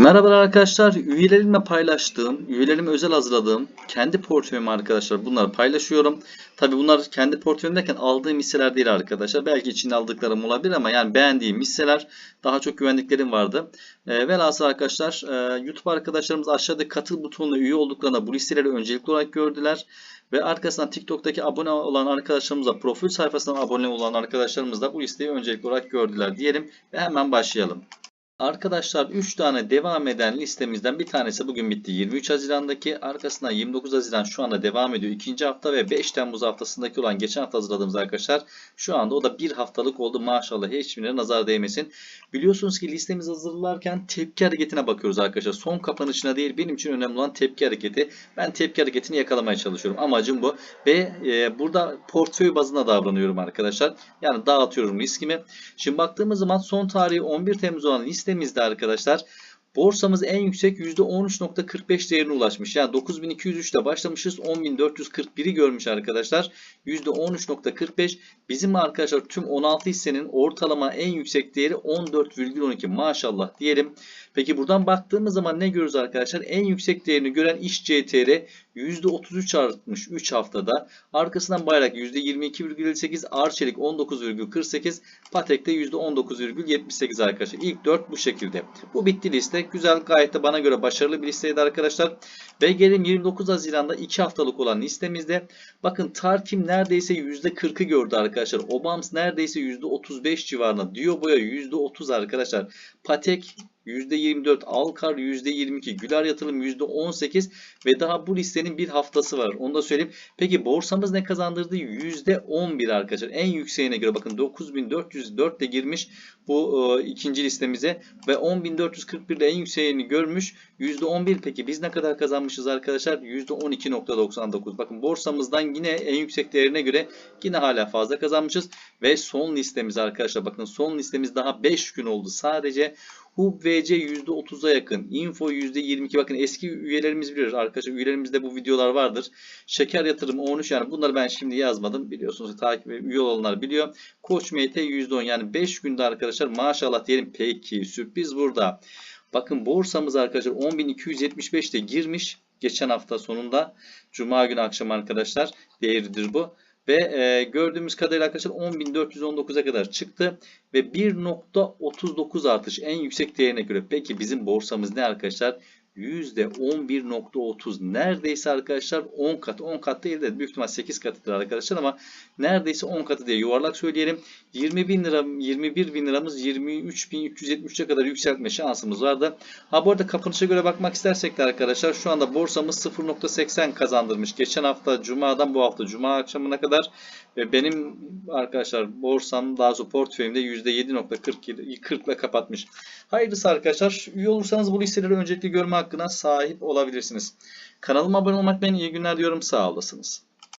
Merhabalar arkadaşlar. Üyelerimle paylaştığım, üyelerime özel hazırladığım kendi portföyümü arkadaşlar bunları paylaşıyorum. Tabi bunlar kendi portföyüm derken aldığım hisseler değil arkadaşlar. Belki içinde aldıklarım olabilir ama yani beğendiğim hisseler daha çok güvendiklerim vardı. E, velhasıl arkadaşlar e, YouTube arkadaşlarımız aşağıda katıl butonuna üye olduklarında bu listeleri öncelikli olarak gördüler. Ve arkasından TikTok'taki abone olan arkadaşlarımız da profil sayfasından abone olan arkadaşlarımız da bu listeyi öncelikli olarak gördüler diyelim ve hemen başlayalım. Arkadaşlar 3 tane devam eden listemizden bir tanesi bugün bitti. 23 Haziran'daki arkasından 29 Haziran şu anda devam ediyor. ikinci hafta ve 5 Temmuz haftasındaki olan geçen hafta hazırladığımız arkadaşlar şu anda o da bir haftalık oldu. Maşallah hiçbirine nazar değmesin. Biliyorsunuz ki listemizi hazırlarken tepki hareketine bakıyoruz arkadaşlar. Son kapanışına değil benim için önemli olan tepki hareketi. Ben tepki hareketini yakalamaya çalışıyorum. Amacım bu. Ve e, burada portföy bazında davranıyorum arkadaşlar. Yani dağıtıyorum riskimi. Şimdi baktığımız zaman son tarihi 11 Temmuz olan listemizde arkadaşlar borsamız en yüksek %13.45 değerine ulaşmış. Yani 9203'te başlamışız. 10441'i görmüş arkadaşlar. %13.45 bizim arkadaşlar tüm 16 hissenin ortalama en yüksek değeri 14,12 maşallah diyelim. Peki buradan baktığımız zaman ne görürüz arkadaşlar? En yüksek değerini gören iş CTR %33 artmış 3 haftada. Arkasından bayrak %22,58, Arçelik 19,48, Patek de %19,78 arkadaşlar. İlk 4 bu şekilde. Bu bitti liste. Güzel gayet de bana göre başarılı bir listeydi arkadaşlar. Ve gelelim 29 Haziran'da 2 haftalık olan listemizde. Bakın Tarkim neredeyse %40'ı gördü arkadaşlar. Obams neredeyse %35 civarında. Dioboya %30 arkadaşlar. Patek %24, Alkar %22, Güler Yatırım %18 ve daha bu listenin bir haftası var. Onu da söyleyeyim. Peki borsamız ne kazandırdı? %11 arkadaşlar. En yükseğine göre bakın 9404 de girmiş bu e, ikinci listemize ve 10441 de en yükseğini görmüş. %11 peki biz ne kadar kazanmışız arkadaşlar? %12.99. Bakın borsamızdan yine en yüksek değerine göre yine hala fazla kazanmışız ve son listemiz arkadaşlar bakın son listemiz daha 5 gün oldu. Sadece Hub VC %30'a yakın. Info %22. Bakın eski üyelerimiz bilir. Arkadaşlar üyelerimizde bu videolar vardır. Şeker yatırım 13 yani bunları ben şimdi yazmadım. Biliyorsunuz takip üye olanlar biliyor. Koç MT %10 yani 5 günde arkadaşlar maşallah diyelim. Peki sürpriz burada. Bakın borsamız arkadaşlar 10.275'te girmiş. Geçen hafta sonunda. Cuma günü akşam arkadaşlar. Değeridir bu. Ve e, gördüğümüz kadarıyla arkadaşlar 10.419'a kadar çıktı. Ve 1.39 artış en yüksek değerine göre. Peki bizim borsamız ne arkadaşlar? %11.30 neredeyse arkadaşlar 10 kat 10 kat değil de büyük ihtimal 8 katıdır arkadaşlar ama neredeyse 10 katı diye yuvarlak söyleyelim 20 bin lira 21 bin liramız 23.373'e kadar yükseltme şansımız vardı. Ha bu arada kapanışa göre bakmak istersek de arkadaşlar şu anda borsamız 0.80 kazandırmış. Geçen hafta cumadan bu hafta cuma akşamına kadar ve benim arkadaşlar borsam daha sonra portföyümde %7.40 40 ile kapatmış. Hayırlısı arkadaşlar. Üye olursanız bu listeleri öncelikli görme hakkına sahip olabilirsiniz. Kanalıma abone olmak ben iyi günler diyorum. Sağ olasınız.